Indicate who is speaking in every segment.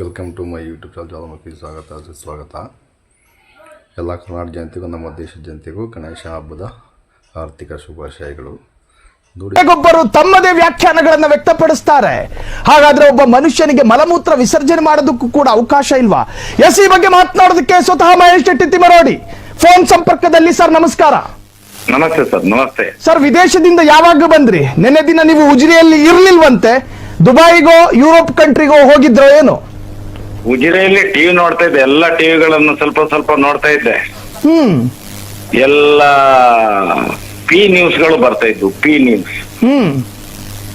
Speaker 1: Welcome to my YouTube channel Jwalamukhi ಸ್ವಾಗತ ಸುಸ್ವಾಗತ ಎಲ್ಲ ಕರ್ನಾಟಕ ಜನತೆಗೂ ನಮ್ಮ ದೇಶದ ಜನತೆಗೂ ಗಣೇಶ ಹಬ್ಬದ ಆರ್ಥಿಕ ಶುಭಾಶಯಗಳು.
Speaker 2: ಒಬ್ಬರು ತಮ್ಮದೇ ವ್ಯಾಖ್ಯಾನಗಳನ್ನ ವ್ಯಕ್ತಪಡಿಸ್ತಾರೆ. ಹಾಗಾದ್ರೆ ಒಬ್ಬ ಮನುಷ್ಯನಿಗೆ ಮಲಮೂತ್ರ ವಿಸರ್ಜನೆ ಮಾಡೋದಕ್ಕೂ ಕೂಡ ಅವಕಾಶ ಇಲ್ವಾ? ಎಸ್ ಈ ಬಗ್ಗೆ ಮಾತನಾಡೋದಕ್ಕೆ ಸ್ವತಃ ಮಹೇಶ್ ಶೆಟ್ಟಿ ತಿಮರೋಡಿ ಫೋನ್ ಸಂಪರ್ಕದಲ್ಲಿ ಸರ್ ನಮಸ್ಕಾರ.
Speaker 3: ನಮಸ್ತೆ ಸರ್ ನಮಸ್ತೆ.
Speaker 2: ಸರ್ ವಿದೇಶದಿಂದ ಯಾವಾಗ ಬಂದ್ರಿ? ನಿನ್ನೆ ದಿನ ನೀವು ಉಜಿರಿಯಲ್ಲಿ ಇರ್ಲಿಲ್ವಂತೆ. ದುಬೈಗೋ ಯುರೋಪ್ ಕಂಟ್ರಿಗೋ ಹೋಗಿದ್ರೋ ಏನು?
Speaker 3: ಉಜಿರೆಯಲ್ಲಿ ಟಿವಿ ನೋಡ್ತಾ ಇದ್ದೆ. ಎಲ್ಲ ಟಿವಿಗಳನ್ನು ಸ್ವಲ್ಪ ಸ್ವಲ್ಪ ನೋಡ್ತಾ ಇದ್ದೆ.
Speaker 2: ಹ್ಮ್.
Speaker 3: ಎಲ್ಲ ಪಿ ನ್ಯೂಸ್ಗಳು ಬರ್ತಾ ಇದ್ವು. ಪಿ ನ್ಯೂಸ್
Speaker 2: ಹ್ಮ್.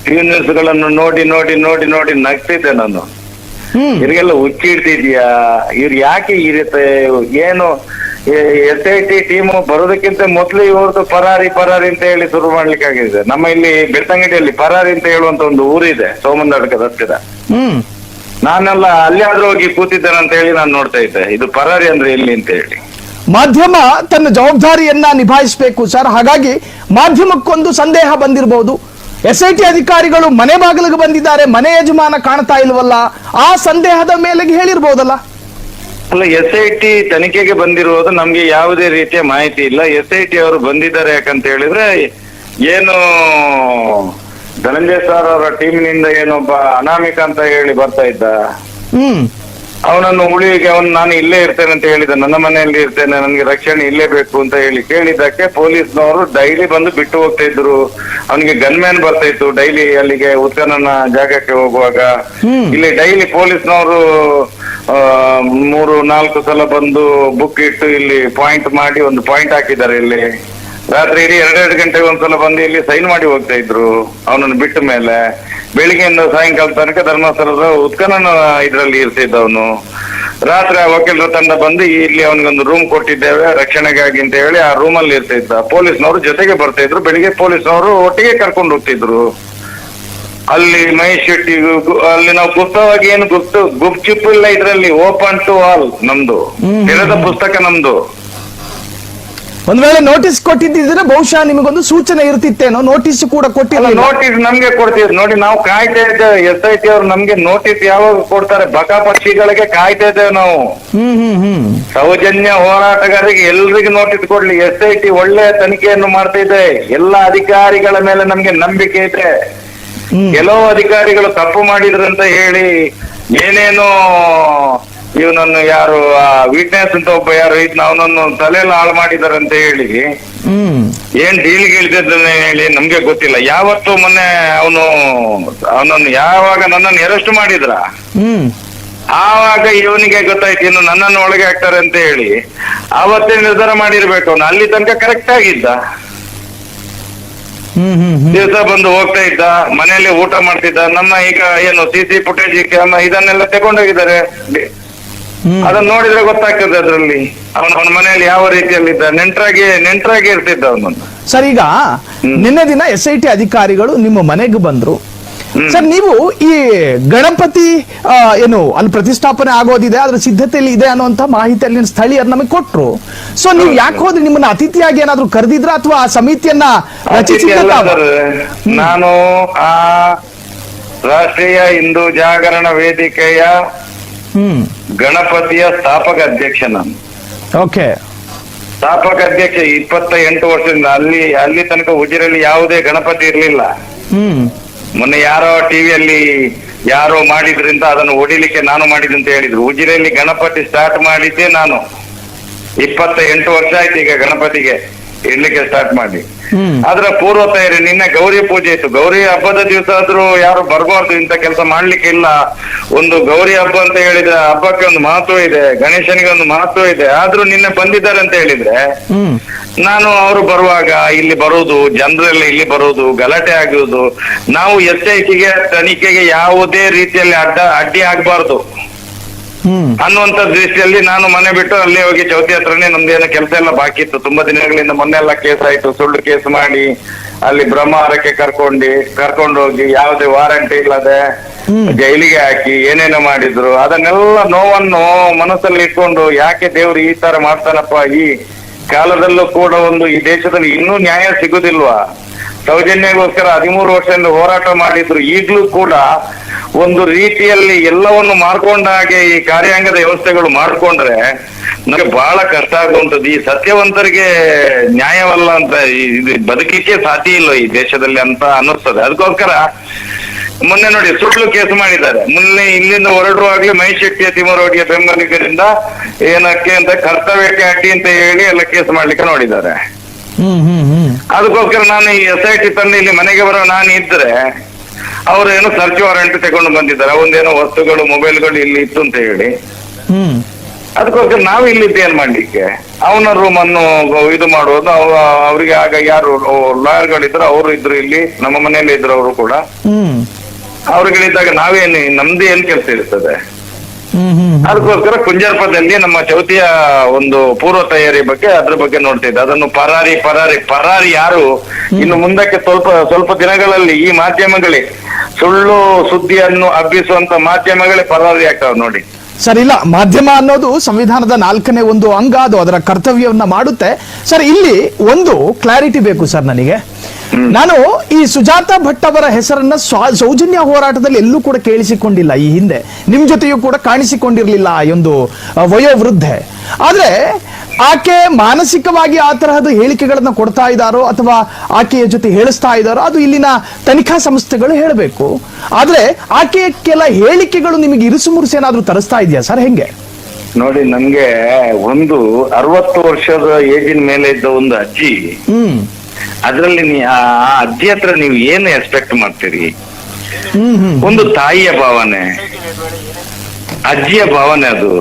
Speaker 3: ಪಿ ನ್ಯೂಸ್ಗಳನ್ನು ನೋಡಿ ನೋಡಿ ನೋಡಿ ನೋಡಿ ನಗ್ತಿದ್ದೆ ನಾನು.
Speaker 2: ಹ್ಮ್.
Speaker 3: ಇವ್ರಿಗೆಲ್ಲ ಹುಚ್ಚಿಡ್ತಿದ್ಯಾ? ಇವ್ರು ಯಾಕೆ ಈ ರೀತಿ ಏನು ಎಸ್ ಐ ಟಿ ಟೀಮು ಬರೋದಕ್ಕಿಂತ ಮೊದಲು ಇವ್ರದ್ದು ಪರಾರಿ ಪರಾರಿ ಅಂತ ಹೇಳಿ ಶುರು ಮಾಡ್ಲಿಕ್ಕಾಗಿದೆ ನಮ್ಮ ಇಲ್ಲಿ ಬೆಳ್ತಂಗಡಿಯಲ್ಲಿ ಪರಾರಿ ಅಂತ ಹೇಳುವಂತ ಒಂದು ಊರಿದೆ ಸೋಮಂದಡ್ಕದ ಹತ್ತಿರ.
Speaker 2: ಹ್ಮ್.
Speaker 3: ನಾನೆಲ್ಲ ಅಲ್ಲಿ ಆದ್ರೂ ಹೋಗಿ ಕೂತಿದ್ದೇನೆ ಅಂತ ಹೇಳಿ ನಾನು ನೋಡ್ತಾ ಇದ್ದೆ. ಇದು ಪರಾರಿ ಅಂದ್ರೆ ಎಲ್ಲಿ ಅಂತ ಹೇಳಿ
Speaker 2: ಮಾಧ್ಯಮ ತನ್ನ ಜವಾಬ್ದಾರಿಯನ್ನ ನಿಭಾಯಿಸಬೇಕು ಸರ್. ಹಾಗಾಗಿ ಮಾಧ್ಯಮಕ್ಕೊಂದು ಸಂದೇಹ ಬಂದಿರಬಹುದು ಎಸ್ ಐ ಟಿ ಅಧಿಕಾರಿಗಳು ಮನೆ ಬಾಗಿಲಿಗೆ ಬಂದಿದ್ದಾರೆ. ಮನೆ ಯಜಮಾನ ಕಾಣ್ತಾ ಇಲ್ವಲ್ಲ? ಆ ಸಂದೇಹದ ಮೇಲೆ ಹೇಳಿರ್ಬೋದಲ್ಲ?
Speaker 3: ಅಲ್ಲ ಎಸ್ ಐ ಟಿ ತನಿಖೆಗೆ ಬಂದಿರುವುದು ನಮ್ಗೆ ಯಾವುದೇ ರೀತಿಯ ಮಾಹಿತಿ ಇಲ್ಲ. ಎಸ್ ಐ ಟಿ ಅವರು ಬಂದಿದ್ದಾರೆ ಯಾಕಂತ ಹೇಳಿದ್ರೆ ಏನು ಧನಂಜಯ ಸರ್ ಅವರ ಟೀಮಿನಿಂದ ಏನೊಬ್ಬ ಅನಾಮಿಕ ಅಂತ ಹೇಳಿ ಬರ್ತಾ ಇದ್ದ.
Speaker 2: ಹ್ಮ್.
Speaker 3: ಅವನನ್ನು ಉಳಿವಿಗೆ ಅವನು ನಾನು ಇಲ್ಲೇ ಇರ್ತೇನೆ ಅಂತ ಹೇಳಿದ ನನ್ನ ಮನೆಯಲ್ಲಿ ಇರ್ತೇನೆ ನನಗೆ ರಕ್ಷಣೆ ಇಲ್ಲೇ ಬೇಕು ಅಂತ ಹೇಳಿ ಕೇಳಿದ್ದಕ್ಕೆ ಪೊಲೀಸ್ನವರು ಡೈಲಿ ಬಂದು ಬಿಟ್ಟು ಹೋಗ್ತಾ ಇದ್ರು. ಅವನಿಗೆ ಗನ್ಮ್ಯಾನ್ ಬರ್ತಾ ಇತ್ತು ಡೈಲಿ ಅಲ್ಲಿಗೆ ಉತ್ಖನನ ಜಾಗಕ್ಕೆ ಹೋಗುವಾಗ. ಇಲ್ಲಿ ಡೈಲಿ ಪೊಲೀಸ್ನವರು ಮೂರು ನಾಲ್ಕು ಸಲ ಬಂದು ಬುಕ್ ಇಟ್ಟು ಇಲ್ಲಿ ಪಾಯಿಂಟ್ ಮಾಡಿ ಒಂದು ಪಾಯಿಂಟ್ ಹಾಕಿದ್ದಾರೆ ಇಲ್ಲಿ. ರಾತ್ರಿ ಇಡೀ ಎರಡೆರಡು ಗಂಟೆಗೆ ಒಂದ್ಸಲ ಬಂದು ಇಲ್ಲಿ ಸೈನ್ ಮಾಡಿ ಹೋಗ್ತಾ ಇದ್ರು. ಅವನನ್ನು ಬಿಟ್ಟ ಮೇಲೆ ಬೆಳಿಗ್ಗೆಯಿಂದ ಸಾಯಂಕಾಲ ತನಕ ಧರ್ಮಸ್ಥಳದ ಉತ್ಖನನ ಇದರಲ್ಲಿ ಇರ್ತಿದ್ದ ಅವನು. ರಾತ್ರಿ ಆ ವಕೀಲರ ತಂಡ ಬಂದು ಇಲ್ಲಿ ಅವನಿಗೊಂದು ರೂಮ್ ಕೊಟ್ಟಿದ್ದೇವೆ ರಕ್ಷಣೆಗಾಗಿ ಅಂತ ಹೇಳಿ ಆ ರೂಮ್ ಅಲ್ಲಿ ಇರ್ತಿದ್ದ. ಪೊಲೀಸ್ನವರು ಜೊತೆಗೆ ಬರ್ತಾ ಇದ್ರು. ಬೆಳಿಗ್ಗೆ ಪೊಲೀಸ್ನವರು ಒಟ್ಟಿಗೆ ಕರ್ಕೊಂಡು ಹೋಗ್ತಿದ್ರು. ಅಲ್ಲಿ ಮಹೇಶ್ ಅಲ್ಲಿ ನಾವು ಗುಪ್ತವಾಗಿ ಏನು ಗುಪ್ತ ಗುಪ್ಚುಪ್ ಇಲ್ಲ ಇದ್ರಲ್ಲಿ ಓಪನ್ ಟು ಆಲ್ ನಮ್ದು. ತೆರೆದ ಪುಸ್ತಕ ನಮ್ದು.
Speaker 2: ಒಂದ್ ವೇಳೆ ನೋಟಿಸ್ ಕೊಟ್ಟಿದ್ದಿದ್ರೆ ಬಹುಶಃ ನಿಮಗೊಂದು ಸೂಚನೆ ಇರ್ತಿತ್ತೇನೋ ನೋಟಿಸ್ ಕೂಡ ಕೊಟ್ಟಿಲ್ಲ.
Speaker 3: ನೋಟಿಸ್ ನಮ್ಗೆ ಕೊಡ್ತೀವಿ. ನೋಡಿ ನಾವು ಕಾಯ್ತಾ ಇದ್ದೇವೆ. ಎಸ್ ಐ ಟಿ ಅವ್ರು ನಮ್ಗೆ ನೋಟಿಸ್ ಯಾವಾಗ ಕೊಡ್ತಾರೆ? ಬಕ ಪಕ್ಷಿಗಳಿಗೆ ಕಾಯ್ತಾ ಇದ್ದೇವೆ ನಾವು.
Speaker 2: ಹ್ಮ್ ಹ್ಮ್ ಹ್ಮ್.
Speaker 3: ಸೌಜನ್ಯ ಹೋರಾಟಗಾರರಿಗೆ ಎಲ್ರಿಗೂ ನೋಟಿಸ್ ಕೊಡ್ಲಿ. ಎಸ್ ಐ ಟಿ ಒಳ್ಳೆಯ ತನಿಖೆಯನ್ನು ಮಾಡ್ತಾ ಇದೆ. ಎಲ್ಲ ಅಧಿಕಾರಿಗಳ ಮೇಲೆ ನಮ್ಗೆ ನಂಬಿಕೆ ಇದೆ. ಕೆಲವು ಅಧಿಕಾರಿಗಳು ತಪ್ಪು ಮಾಡಿದ್ರಂತ ಅಂತ ಹೇಳಿ ಏನೇನೋ ಇವನನ್ನು ಯಾರು ವಿಟ್ನೆಸ್ ಅಂತ ಒಬ್ಬ ಯಾರು ಇದ್ನ ಅವನನ್ನು ತಲೆಯಲ್ಲಿ ಹಾಳು ಮಾಡಿದಾರೆ ಅಂತ ಹೇಳಿ ಏನ್ ಡೀಲ್ ಇಳಿದಿದ್ದಾನೆ ಹೇಳಿ ನಮ್ಗೆ ಗೊತ್ತಿಲ್ಲ. ಯಾವತ್ತು ಮೊನ್ನೆ ಅವನು ಅವನನ್ನು ಯಾವಾಗ ನನ್ನನ್ನು ಅರೆಸ್ಟ್ ಮಾಡಿದ್ರ? ಆವಾಗ ಇವನಿಗೆ ಗೊತ್ತಾಯ್ತು ಇನ್ನು ನನ್ನನ್ನು ಒಳಗೆ ಹಾಕ್ತಾರೆ ಅಂತ ಹೇಳಿ. ಆವತ್ತೇ ನಿರ್ಧಾರ ಮಾಡಿರ್ಬೇಕು ಅವನು. ಅಲ್ಲಿ ತನಕ ಕರೆಕ್ಟ್ ಆಗಿದ್ದ. ದಿವಸ ಬಂದು ಹೋಗ್ತಾ ಇದ್ದ ಮನೆಯಲ್ಲಿ ಊಟ ಮಾಡ್ತಿದ್ದ ನಮ್ಮ ಈಗ ಏನು ಸಿ ಸಿ ಫುಟೇಜ್ ಕ್ಯಾಮ್ ಇದನ್ನೆಲ್ಲ ತಗೊಂಡೋಗಿದ್ದಾರೆ. ಅದನ್ನ ನೋಡಿದ್ರೆ ಗೊತ್ತಾಗ್ತದೆ ಅದ್ರಲ್ಲಿ. ಅವನ ಅವನ ಮನೆಯಲ್ಲಿ ಯಾವ ರೀತಿಯಲ್ಲಿ ಇದ್ದ ನೆಂಟ್ರಾಗಿ ನೆಂಟರಾಗಿ ಇರ್ತಿದ್ದ ಅವನು.
Speaker 2: ಸರ್ ಈಗ ನಿನ್ನೆ ದಿನ ಎಸ್ ಐ ಟಿ ಅಧಿಕಾರಿಗಳು ನಿಮ್ಮ ಮನೆಗೆ ಬಂದ್ರು. ಸರ್ ನೀವು ಈ ಗಣಪತಿ ಏನು ಅಲ್ಲಿ ಪ್ರತಿಷ್ಠಾಪನೆ ಆಗೋದಿದೆ ಅದ್ರ ಸಿದ್ಧತೆಯಲ್ಲಿ ಇದೆ ಅನ್ನುವಂತ ಮಾಹಿತಿ ಅಲ್ಲಿ ಸ್ಥಳೀಯರು ನಮಗೆ ಕೊಟ್ರು. ಸೊ ನೀವು ಯಾಕೆ ಹೋದ್ರೆ ನಿಮ್ಮನ್ನ ಅತಿಥಿಯಾಗಿ ಏನಾದ್ರು ಕರೆದಿದ್ರ ಅಥವಾ ಆ ಸಮಿತಿಯನ್ನ
Speaker 3: ರಚಿಸಿ
Speaker 2: ರಚಿಸಿದ್ದ
Speaker 3: ಅಲ್ಲ
Speaker 2: ತಾವಾ?
Speaker 3: ಸರ್. ನಾನು ಆ ರಾಷ್ಟ್ರೀಯ ಹಿಂದೂ ಜಾಗರಣ ವೇದಿಕೆಯ ಗಣಪತಿಯ ಸ್ಥಾಪಕ ಅಧ್ಯಕ್ಷ ನಾನು.
Speaker 2: ಓಕೆ.
Speaker 3: ಸ್ಥಾಪಕ ಅಧ್ಯಕ್ಷ ಇಪ್ಪತ್ತ ಎಂಟು ವರ್ಷದಿಂದ ಅಲ್ಲಿ ಅಲ್ಲಿ ತನಕ ಉಜಿರಲ್ಲಿ ಯಾವುದೇ ಗಣಪತಿ ಇರ್ಲಿಲ್ಲ. ಮೊನ್ನೆ ಯಾರೋ ಟಿವಿಯಲ್ಲಿ ಯಾರೋ ಮಾಡಿದ್ರಿಂದ ಅದನ್ನು ಹೊಡಿಲಿಕ್ಕೆ ನಾನು ಮಾಡಿದ್ದು ಅಂತ ಹೇಳಿದ್ರು. ಉಜಿರೆಯಲ್ಲಿ ಗಣಪತಿ ಸ್ಟಾರ್ಟ್ ಮಾಡಿದ್ದೆ ನಾನು. ಇಪ್ಪತ್ತ ಎಂಟು ವರ್ಷ ಆಯ್ತು ಈಗ ಗಣಪತಿಗೆ. ಇಡ್ಲಿಕ್ಕೆ ಸ್ಟಾರ್ಟ್ ಮಾಡಿ. ಅದ್ರ ಪೂರ್ವ ತಯಾರಿ ನಿನ್ನೆ ಗೌರಿ ಪೂಜೆ ಇತ್ತು. ಗೌರಿ ಹಬ್ಬದ ದಿವಸ ಆದ್ರೂ ಯಾರು ಬರಬಾರ್ದು ಇಂತ ಕೆಲಸ ಮಾಡ್ಲಿಕ್ಕೆ ಇಲ್ಲ. ಒಂದು ಗೌರಿ ಹಬ್ಬ ಅಂತ ಹೇಳಿದ್ರೆ ಹಬ್ಬಕ್ಕೆ ಒಂದು ಮಹತ್ವ ಇದೆ ಗಣೇಶನಿಗೆ ಒಂದು ಮಹತ್ವ ಇದೆ. ಆದ್ರೂ ನಿನ್ನೆ ಬಂದಿದ್ದಾರೆ ಅಂತ ಹೇಳಿದ್ರೆ ನಾನು ಅವರು ಬರುವಾಗ ಇಲ್ಲಿ ಬರುವುದು ಜನರೆಲ್ಲ ಇಲ್ಲಿ ಬರುವುದು ಗಲಾಟೆ ಆಗುವುದು ನಾವು ಎಸ್ ಐ ಟಿಗೆ ತನಿಖೆಗೆ ಯಾವುದೇ ರೀತಿಯಲ್ಲಿ ಅಡ್ಡ ಅಡ್ಡಿ ಆಗಬಾರ್ದು. ಅನ್ನುವಂತ ದೃಷ್ಟಿಯಲ್ಲಿ ನಾನು ಮನೆ ಬಿಟ್ಟು ಅಲ್ಲಿ ಹೋಗಿ ಚೌತಿ ಹತ್ರನೇ ನಮ್ದೇನೋ ಕೆಲಸ ಎಲ್ಲ ಬಾಕಿ ಇತ್ತು. ತುಂಬಾ ದಿನಗಳಿಂದ ಮೊನ್ನೆ ಎಲ್ಲ ಕೇಸ್ ಆಯ್ತು. ಸುಳ್ಳು ಕೇಸ್ ಮಾಡಿ ಅಲ್ಲಿ ಬ್ರಹ್ಮಾರಕ್ಕೆ ಕರ್ಕೊಂಡು ಕರ್ಕೊಂಡು ಹೋಗಿ ಯಾವುದೇ ವಾರಂಟಿ ಇಲ್ಲದೆ ಜೈಲಿಗೆ ಹಾಕಿ ಏನೇನೋ ಮಾಡಿದ್ರು. ಅದನ್ನೆಲ್ಲ ನೋವನ್ನು ಮನಸ್ಸಲ್ಲಿ ಇಟ್ಕೊಂಡು ಯಾಕೆ ದೇವ್ರು ಈ ತರ ಮಾಡ್ತಾನಪ್ಪ, ಈ ಕಾಲದಲ್ಲೂ ಕೂಡ ಒಂದು ಈ ದೇಶದಲ್ಲಿ ಇನ್ನೂ ನ್ಯಾಯ ಸಿಗುದಿಲ್ವಾ? ಸೌಜನ್ಯಗೋಸ್ಕರ ಹದಿಮೂರು ವರ್ಷದಿಂದ ಹೋರಾಟ ಮಾಡಿದ್ರು. ಈಗಲೂ ಕೂಡ ಒಂದು ರೀತಿಯಲ್ಲಿ ಎಲ್ಲವನ್ನು ಮಾಡ್ಕೊಂಡ ಹಾಗೆ ಈ ಕಾರ್ಯಾಂಗದ ವ್ಯವಸ್ಥೆಗಳು ಮಾಡ್ಕೊಂಡ್ರೆ ನಮಗೆ ಬಹಳ ಕಷ್ಟ ಆಗುವಂಥದ್ದು. ಈ ಸತ್ಯವಂತರಿಗೆ ನ್ಯಾಯವಲ್ಲ ಅಂತ ಬದುಕಲಿಕ್ಕೆ ಸಾಧ್ಯ ಇಲ್ಲ ಈ ದೇಶದಲ್ಲಿ ಅಂತ ಅನ್ನಿಸ್ತದೆ. ಅದಕ್ಕೋಸ್ಕರ ಮೊನ್ನೆ ನೋಡಿ ಸುಳ್ಳು ಕೇಸ್ ಮಾಡಿದ್ದಾರೆ. ಮೊನ್ನೆ ಇಲ್ಲಿಂದ ಹೊರಡುವಾಗ್ಲೇ ಮಹೇಶ್ ಶೆಟ್ಟಿಯ ತಿಮ್ಮರವರಿಗೆ ಬೆಂಬಲಿಗರಿಂದ ಏನಕ್ಕೆ ಅಂತ ಕರ್ತವ್ಯಕ್ಕೆ ಅಡ್ಡಿ ಅಂತ ಹೇಳಿ ಎಲ್ಲ ಕೇಸ್ ಮಾಡ್ಲಿಕ್ಕೆ ನೋಡಿದ್ದಾರೆ. ಅದಕ್ಕೋಸ್ಕರ ನಾನು ಈ ಎಸ್ ಐ ಟಿ ತಂದು ಇಲ್ಲಿ ಮನೆಗೆ ಬರೋ ನಾನು ಇದ್ರೆ ಅವರೇನು ಸರ್ಚ್ ವಾರೆಂಟ್ ತಗೊಂಡು ಬಂದಿದ್ದಾರೆ. ಅವೊಂದೇನೋ ವಸ್ತುಗಳು ಮೊಬೈಲ್ಗಳು ಇಲ್ಲಿ ಇತ್ತು ಅಂತ ಹೇಳಿ. ಅದಕ್ಕೋಸ್ಕರ ನಾವು ಇಲ್ಲಿದ್ದು ಏನ್ ಮಾಡ್ಲಿಕ್ಕೆ? ಅವನ ರೂಮ್ ಅನ್ನು ಇದು ಮಾಡುವುದು. ಅವ ಅವರಿಗೆ ಆಗ ಯಾರು ಲಾಯರ್ಗಳಿದ್ರು ಅವರು ಇದ್ರು ಇಲ್ಲಿ. ನಮ್ಮ ಮನೆಯಲ್ಲಿ ಇದ್ರು ಅವರು ಕೂಡ. ಅವ್ರುಗಳಿದ್ದಾಗ ನಾವೇನು ನಮ್ದೇ ಏನ್ ಕೆಲಸ ಇರ್ತದೆ? ಅದಕ್ಕೋಸ್ಕರ ಕುಂಜಾರ್ಪದಲ್ಲಿ ನಮ್ಮ ಚೌತಿಯ ಒಂದು ಪೂರ್ವ ತಯಾರಿ ಬಗ್ಗೆ ಅದ್ರ ಬಗ್ಗೆ ನೋಡ್ತಿದ್ದೆ ಅದನ್ನು ಪರಾರಿ ಪರಾರಿ ಪರಾರಿ ಯಾರು? ಇನ್ನು ಮುಂದಕ್ಕೆ ಸ್ವಲ್ಪ ಸ್ವಲ್ಪ ದಿನಗಳಲ್ಲಿ ಈ ಮಾಧ್ಯಮಗಳೇ ಸುಳ್ಳು, ಸುದ್ದಿಯನ್ನು ಹಬ್ಬಿಸುವಂತ ಮಾಧ್ಯಮಗಳೇ ಪರಾರಿ ಆಗ್ತಾವ ನೋಡಿ.
Speaker 2: ಸರ್, ಇಲ್ಲ, ಮಾಧ್ಯಮ ಅನ್ನೋದು ಸಂವಿಧಾನದ ನಾಲ್ಕನೇ ಒಂದು ಅಂಗ, ಅದು ಅದರ ಕರ್ತವ್ಯವನ್ನ ಮಾಡುತ್ತೆ. ಸರ್, ಇಲ್ಲಿ ಒಂದು ಕ್ಲಾರಿಟಿ ಬೇಕು ಸರ್ ನನಗೆ. ನಾನು ಈ ಸುಜಾತ ಭಟ್ ಅವರ ಹೆಸರನ್ನ ಸೌಜನ್ಯ ಹೋರಾಟದಲ್ಲಿ ಎಲ್ಲೂ ಕೂಡ ಕೇಳಿಸಿಕೊಂಡಿಲ್ಲ ಈ ಹಿಂದೆ. ನಿಮ್ ಜೊತೆಯೂ ಕೂಡ ಕಾಣಿಸಿಕೊಂಡಿರ್ಲಿಲ್ಲ ಒಂದು ವಯೋವೃದ್ಧೆ. ಆದ್ರೆ ಆಕೆ ಮಾನಸಿಕವಾಗಿ ಆ ತರಹದ ಹೇಳಿಕೆಗಳನ್ನ ಕೊಡ್ತಾ ಇದ್ದಾರೋ ಅಥವಾ ಆಕೆಯ ಜೊತೆ ಹೇಳಿಸ್ತಾ ಇದ್ದಾರೋ ಅದು ಇಲ್ಲಿನ ತನಿಖಾ ಸಂಸ್ಥೆಗಳು ಹೇಳಬೇಕು. ಆದ್ರೆ ಆಕೆಯ ಕೆಲ ಹೇಳಿಕೆಗಳು ನಿಮಗೆ ಇರುಸು ಮುರುಸು ಏನಾದ್ರೂ ತರಿಸ್ತಾ ಇದೆಯಾ ಸರ್? ಹೆಂಗೆ?
Speaker 3: ನೋಡಿ ನಮ್ಗೆ ಒಂದು ಅರವತ್ತು ವರ್ಷದ ಏಜಿನ ಮೇಲೆ ಇದ್ದ ಒಂದು ಅಜ್ಜಿ
Speaker 2: ಹ್ಮ್.
Speaker 3: ಅದ್ರಲ್ಲಿ ಆ ಅಜ್ಜಿ ಹತ್ರ ನೀವು ಏನು ಎಕ್ಸ್ಪೆಕ್ಟ್ ಮಾಡ್ತೀರಿ? ಒಂದು ತಾಯಿಯ ಭಾವನೆ. ಅಜ್ಜಿಯ ಭಾವನೆ ಅದು.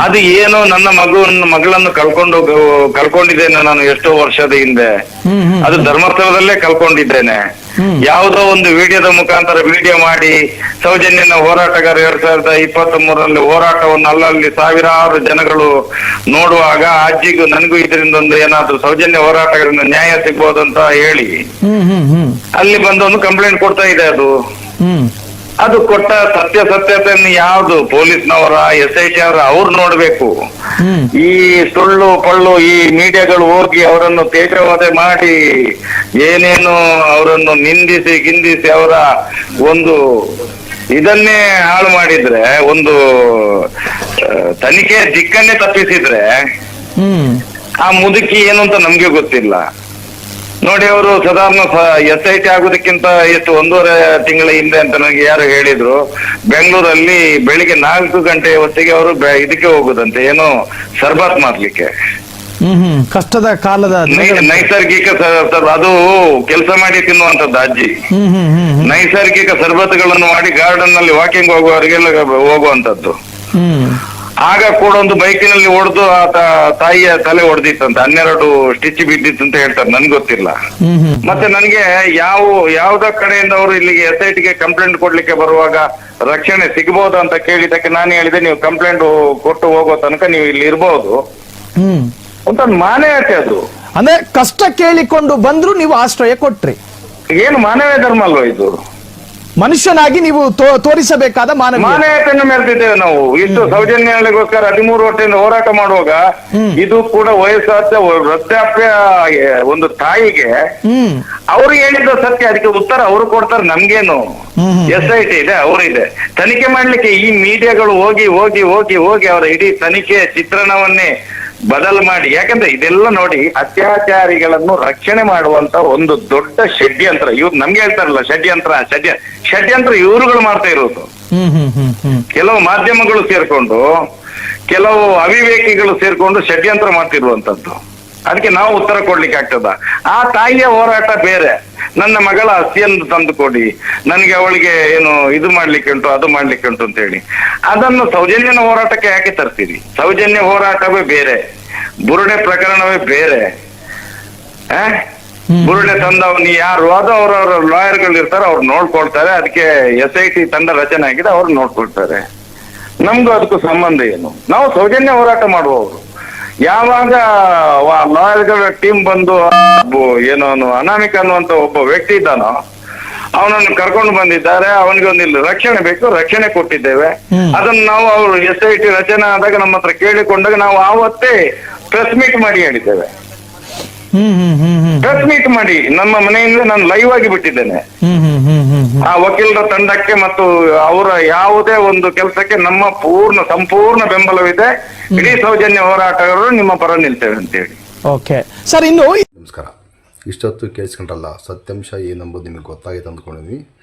Speaker 3: ಅದು ಏನೋ ನನ್ನ ಮಗುವನ್ನು ಮಗಳನ್ನು ಕಳ್ಕೊಂಡು ಕಳ್ಕೊಂಡಿದ್ದೇನೆ ನಾನು ಎಷ್ಟೋ ವರ್ಷದ ಹಿಂದೆ. ಅದು ಧರ್ಮಸ್ಥಳದಲ್ಲೇ ಕಳ್ಕೊಂಡಿದ್ದೇನೆ. ಯಾವುದೋ ಒಂದು ವಿಡಿಯೋದ ಮುಖಾಂತರ ವಿಡಿಯೋ ಮಾಡಿ ಸೌಜನ್ಯನ ಹೋರಾಟಗಾರ ಎರಡ್ ಸಾವಿರದ ಇಪ್ಪತ್ತ್ ಮೂರರಲ್ಲಿ ಹೋರಾಟವನ್ನು ಅಲ್ಲಲ್ಲಿ ಸಾವಿರಾರು ಜನಗಳು ನೋಡುವಾಗ ಅಜ್ಜಿಗೂ ನನಗೂ ಇದರಿಂದ ಒಂದು ಏನಾದ್ರು ಸೌಜನ್ಯ ಹೋರಾಟಗಾರರಿಂದ ನ್ಯಾಯ ಸಿಗ್ಬೋದು ಅಂತ ಹೇಳಿ ಅಲ್ಲಿ ಬಂದು ಒಂದು ಕಂಪ್ಲೇಂಟ್ ಕೊಡ್ತಾ ಇದೆ ಅದು. ಅದು ಕೊಟ್ಟ ಸತ್ಯಾಸತ್ಯತೆಯನ್ನು ಯಾವ್ದು ಪೊಲೀಸ್ನವರ ಎಸ್ ಐ ಟಿ ಅವರ ಅವ್ರು ನೋಡ್ಬೇಕು. ಈ ಸುಳ್ಳು ಪಳ್ಳು ಈ ಮೀಡಿಯಾಗಳು ಹೋಗಿ ಅವರನ್ನು ತೇಜವಾದೆ ಮಾಡಿ ಏನೇನು ಅವರನ್ನು ನಿಂದಿಸಿ ಗಿಂದಿಸಿ ಅವರ ಒಂದು ಇದನ್ನೇ ಹಾಳು ಮಾಡಿದ್ರೆ ಒಂದು ತನಿಖೆ ದಿಕ್ಕನ್ನೇ ತಪ್ಪಿಸಿದ್ರೆ ಆ ಮುದುಕಿ ಏನು ಅಂತ ನಮ್ಗೆ ಗೊತ್ತಿಲ್ಲ. ನೋಡಿ ಅವರು ಸಾಧಾರಣ ಎಸ್ ಐ ಟಿ ಆಗೋದಕ್ಕಿಂತ ಎಷ್ಟು ಒಂದೂವರೆ ತಿಂಗಳ ಹಿಂದೆ ಅಂತ ನನಗೆ ಯಾರು ಹೇಳಿದ್ರು. ಬೆಂಗಳೂರಲ್ಲಿ ಬೆಳಿಗ್ಗೆ ನಾಲ್ಕು ಗಂಟೆ ಹೊತ್ತಿಗೆ ಅವರು ಇದಕ್ಕೆ ಹೋಗುದಂತೆ ಏನೋ ಸರ್ಬತ್ ಮಾಡ್ಲಿಕ್ಕೆ.
Speaker 2: ಹ್ಮ್ ಕಷ್ಟದ ಕಾಲದ
Speaker 3: ನೈ- ನೈಸರ್ಗಿಕ ಸ- ಸ- ಅದು ಕೆಲಸ ಮಾಡಿ ತಿನ್ನುವಂತದ್ದು ಅಜ್ಜಿ.
Speaker 2: ಹ್ಮ್ ಹ್ಮ್ ಹ್ಮ್ ಹ್ಮ್.
Speaker 3: ನೈಸರ್ಗಿಕ ಸರ್ಬತ್ಗಳನ್ನು ಮಾಡಿ ಗಾರ್ಡನ್ನಲ್ಲಿ ವಾಕಿಂಗ್ ಹೋಗುವವರಿಗೆಲ್ಲ ಹೋಗುವಂತದ್ದು
Speaker 2: ಹ್ಮ್.
Speaker 3: ಆಗ ಕೂಡ ಒಂದು ಬೈಕಿನಲ್ಲಿ ಹೊಡೆದು ಆತ ತಾಯಿಯ ತಲೆ ಹೊಡೆದಿತ್ತಂತ ಹನ್ನೆರಡು ಸ್ಟಿಚ್ ಬಿದ್ದಿತ್ತು ಅಂತ ಹೇಳ್ತಾರೆ. ನನ್ಗೆ ಗೊತ್ತಿಲ್ಲ. ಮತ್ತೆ ನನಗೆ ಯಾವ ಯಾವ್ದ ಕಡೆಯಿಂದ ಅವರು ಇಲ್ಲಿಗೆ ಎಸ್ ಐ ಟಿಗೆ ಕಂಪ್ಲೇಂಟ್ ಕೊಡ್ಲಿಕ್ಕೆ ಬರುವಾಗ ರಕ್ಷಣೆ ಸಿಗಬಹುದು ಅಂತ ಕೇಳಿದಕ್ಕೆ ನಾನು ಹೇಳಿದೆ ನೀವು ಕಂಪ್ಲೇಂಟ್ ಕೊಟ್ಟು ಹೋಗೋ ತನಕ ನೀವು ಇಲ್ಲಿ
Speaker 2: ಇರಬಹುದು
Speaker 3: ಅಂತ ಮಾನವೀಯತೆ ಅದು.
Speaker 2: ಅಂದ್ರೆ ಕಷ್ಟ ಕೇಳಿಕೊಂಡು ಬಂದ್ರು ನೀವು ಆಶ್ರಯ ಕೊಟ್ರಿ.
Speaker 3: ಏನು ಮಾನವೇ ಧರ್ಮ ಅಲ್ವಾ ಇದು?
Speaker 2: ಮನುಷ್ಯನಾಗಿ ನೀವು ತೋರಿಸಬೇಕಾದ ಮಾನವೀಯ.
Speaker 3: ಮಾನವೀಯತೆಯನ್ನು ಮೆರೆದಿದ್ದೇವೆ ನಾವು. ಇಷ್ಟು ಸೌಜನ್ಯಗಳಿಗೋಸ್ಕರ ಹದಿಮೂರು ವರ್ಷದಿಂದ ಹೋರಾಟ ಮಾಡುವಾಗ ಇದು ಕೂಡ ವಯಸ್ಸಾದ ವೃದ್ಧಾಪ್ಯ ಒಂದು ತಾಯಿಗೆ ಅವ್ರು ಹೇಳಿದ ಸತ್ಯ ಅದಕ್ಕೆ ಉತ್ತರ ಅವರು ಕೊಡ್ತಾರೆ ನಮ್ಗೇನು. ಎಸ್ ಐ ಟಿ ಇದೆ ಅವರಿದೆ ತನಿಖೆ ಮಾಡ್ಲಿಕ್ಕೆ ಈ ಮೀಡಿಯಾಗಳು ಹೋಗಿ ಹೋಗಿ ಹೋಗಿ ಹೋಗಿ ಅವರ ಇಡೀ ತನಿಖೆ ಚಿತ್ರಣವನ್ನೇ ಬದಲು ಮಾಡಿ. ಯಾಕಂದ್ರೆ ಇದೆಲ್ಲ ನೋಡಿ ಅತ್ಯಾಚಾರಿಗಳನ್ನು ರಕ್ಷಣೆ ಮಾಡುವಂತ ಒಂದು ದೊಡ್ಡ ಷಡ್ಯಂತ್ರ. ಇವ್ರು ನಮ್ಗೆ ಹೇಳ್ತಾರಲ್ಲ ಷಡ್ಯಂತ್ರ ಷಡ್ಯ ಷಡ್ಯಂತ್ರ ಇವರುಗಳು ಮಾಡ್ತಾ ಇರೋದು. ಕೆಲವು ಮಾಧ್ಯಮಗಳು ಸೇರ್ಕೊಂಡು ಕೆಲವು ಅವಿವೇಕಿಗಳು ಸೇರ್ಕೊಂಡು ಷಡ್ಯಂತ್ರ ಮಾಡ್ತಿರುವಂತದ್ದು. ಅದಕ್ಕೆ ನಾವು ಉತ್ತರ ಕೊಡ್ಲಿಕ್ಕೆ ಆಗ್ತದ. ಆ ತಾಯಿಯ ಹೋರಾಟ ಬೇರೆ. ನನ್ನ ಮಗಳ ಅಸ್ಥಿಯನ್ನು ತಂದು ಕೊಡಿ. ನನಗೆ ಅವಳಿಗೆ ಏನು ಇದು ಮಾಡ್ಲಿಕ್ಕೆ ಉಂಟು ಅದು ಮಾಡ್ಲಿಕ್ಕೆ ಉಂಟು ಅಂತ ಹೇಳಿ ಅದನ್ನು ಸೌಜನ್ಯನ ಹೋರಾಟಕ್ಕೆ ಯಾಕೆ ತರ್ತೀರಿ? ಸೌಜನ್ಯ ಹೋರಾಟವೇ ಬೇರೆ. ಬುರುಡೆ ಪ್ರಕರಣವೇ ಬೇರೆ? ಬುರುಡೆ ತಂದವನು ಯಾರು? ಅದು ಅವರವರ ಲಾಯರ್ಗಳು ಇರ್ತಾರೆ ಅವ್ರು ನೋಡ್ಕೊಳ್ತಾರೆ. ಅದಕ್ಕೆ ಎಸ್ ಐ ಟಿ ತಂಡ ರಚನೆ ಆಗಿದೆ ಅವ್ರು ನೋಡ್ಕೊಳ್ತಾರೆ. ನಮ್ದು ಅದಕ್ಕೂ ಸಂಬಂಧ ಏನು? ನಾವು ಸೌಜನ್ಯ ಹೋರಾಟ ಮಾಡುವವರು. ಯಾವಾಗ ಲಾಯರ್ಗಳ ಟೀಮ್ ಬಂದು ಏನೋ ಅನಾಮಿಕ ಅನ್ನುವಂತ ಒಬ್ಬ ವ್ಯಕ್ತಿ ಇದ್ದಾನೋ ಅವನನ್ನು ಕರ್ಕೊಂಡು ಬಂದಿದ್ದಾರೆ. ಅವನಿಗೆ ಒಂದು ಇಲ್ಲಿ ರಕ್ಷಣೆ ಬೇಕು. ರಕ್ಷಣೆ ಕೊಟ್ಟಿದ್ದೇವೆ. ಅದನ್ನು ನಾವು ಅವರು ಎಸ್ ಐ ಟಿ ರಚನೆ ಆದಾಗ ನಮ್ಮ ಹತ್ರ ಕೇಳಿಕೊಂಡಾಗ ನಾವು ಆವತ್ತೇ ಪ್ರೆಸ್ ಮೀಟ್ ಮಾಡಿ ಹೇಳಿದ್ದೇವೆ. ಪ್ರೆಸ್ ಮೀಟ್ ಮಾಡಿ. ನಮ್ಮ ಮನೆಯಿಂದ ನಾನು ಲೈವ್ ಆಗಿ ಬಿಟ್ಟಿದ್ದೇನೆ.
Speaker 2: ಹ್ಮ್ ಹ್ಮ್ ಹ್ಮ್ ಹ್ಮ್ ಹ್ಮ್.
Speaker 3: ಆ ವಕೀಲರ ತಂಡಕ್ಕೆ ಮತ್ತು ಅವರ ಯಾವುದೇ ಒಂದು ಕೆಲಸಕ್ಕೆ ನಮ್ಮ ಪೂರ್ಣ ಸಂಪೂರ್ಣ ಬೆಂಬಲವಿದೆ. ಇಡೀ ಸೌಜನ್ಯ ಹೋರಾಟಗಾರರು ನಿಮ್ಮ ಪರ ನಿಲ್ತೇವೆ ಅಂತೇಳಿ.
Speaker 2: ಓಕೆ. ಸರ್ ಇನ್ನು
Speaker 1: ನಮಸ್ಕಾರ. ಇಷ್ಟೊತ್ತು ಕೇಳಿಸ್ಕೊಂಡ್ರಲ್ಲ ಸತ್ಯಾಂಶ ಏನೆಂಬುದು ನಿಮಗೆ ಗೊತ್ತಾಗಿದೆ ಅಂದ್ಕೊಂಡಿದ್ವಿ.